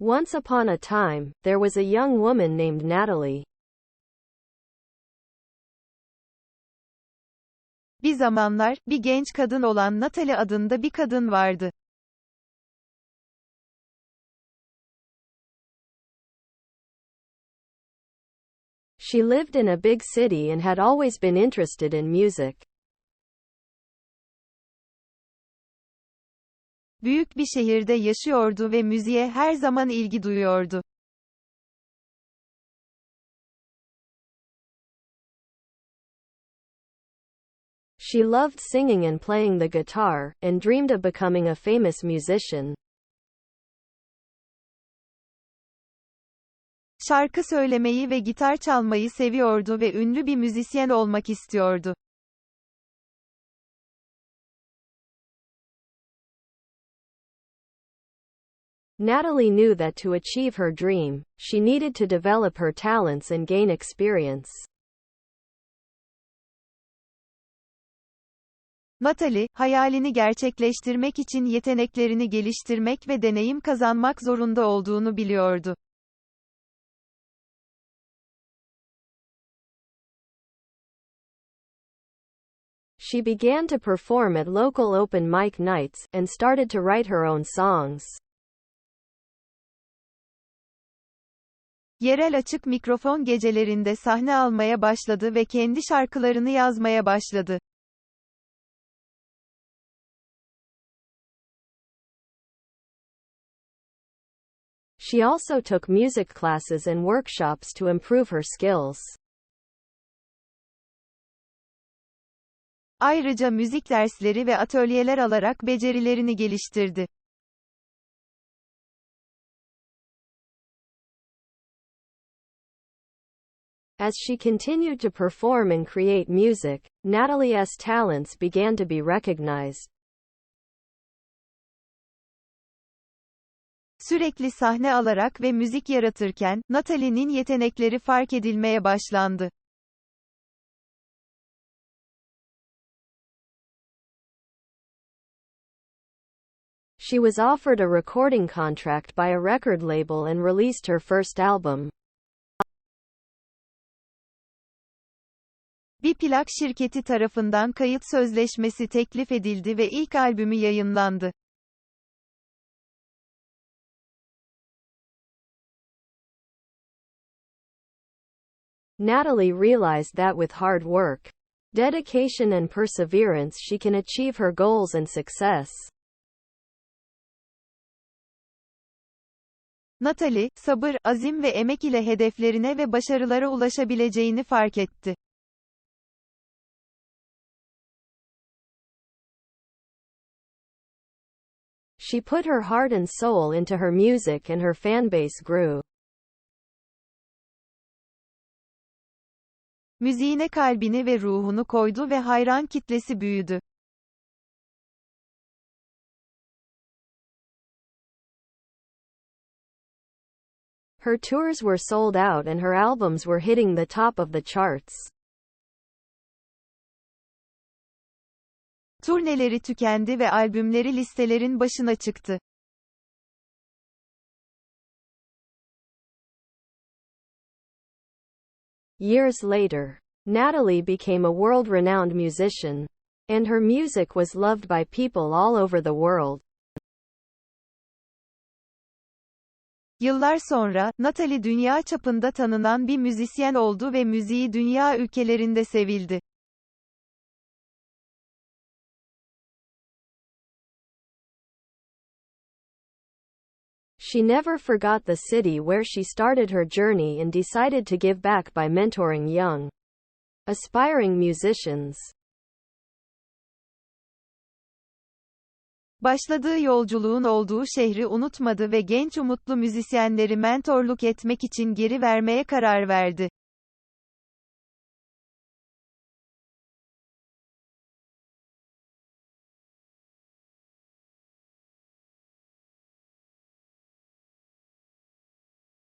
Once upon a time, there was a young woman named Natalie. Bir zamanlar, bir genç kadın olan Natalie adında bir kadın vardı. She lived in a big city and had always been interested in music. Büyük bir şehirde yaşıyordu ve müziğe her zaman ilgi duyuyordu. She loved singing and playing the guitar, and dreamed of becoming a famous musician. Şarkı söylemeyi ve gitar çalmayı seviyordu ve ünlü bir müzisyen olmak istiyordu. Natalie knew that to achieve her dream, she needed to develop her talents and gain experience. Natalie, hayalini gerçekleştirmek için yeteneklerini geliştirmek ve deneyim kazanmak zorunda olduğunu biliyordu. She began to perform at local open mic nights, and started to write her own songs. Yerel açık mikrofon gecelerinde sahne almaya başladı ve kendi şarkılarını yazmaya başladı. She also took music classes and workshops to improve her skills. Ayrıca müzik dersleri ve atölyeler alarak becerilerini geliştirdi. As she continued to perform and create music, Natalie's talents began to be recognized. Sürekli sahne alarak ve müzik yaratırken, Natalie'nin yetenekleri fark edilmeye başlandı. She was offered a recording contract by a record label and released her first album. Bir plak şirketi tarafından kayıt sözleşmesi teklif edildi ve ilk albümü yayınlandı. Natalie realized that with hard work, dedication and perseverance she can achieve her goals and success. Natalie, sabır, azim ve emek ile hedeflerine ve başarılara ulaşabileceğini fark etti. She put her heart and soul into her music and her fanbase grew. Müziğine kalbini ve ruhunu koydu ve hayran kitlesi büyüdü. Her tours were sold out and her albums were hitting the top of the charts. Turneleri tükendi ve albümleri listelerin başına çıktı. Years later, Natalie became a world-renowned musician, and her music was loved by people all over the world. Yıllar sonra, Natalie dünya çapında tanınan bir müzisyen oldu ve müziği dünya ülkelerinde sevildi. She never forgot the city where she started her journey and decided to give back by mentoring young, aspiring musicians. Başladığı yolculuğun olduğu şehri unutmadı ve genç umutlu müzisyenleri mentorluk etmek için geri vermeye karar verdi.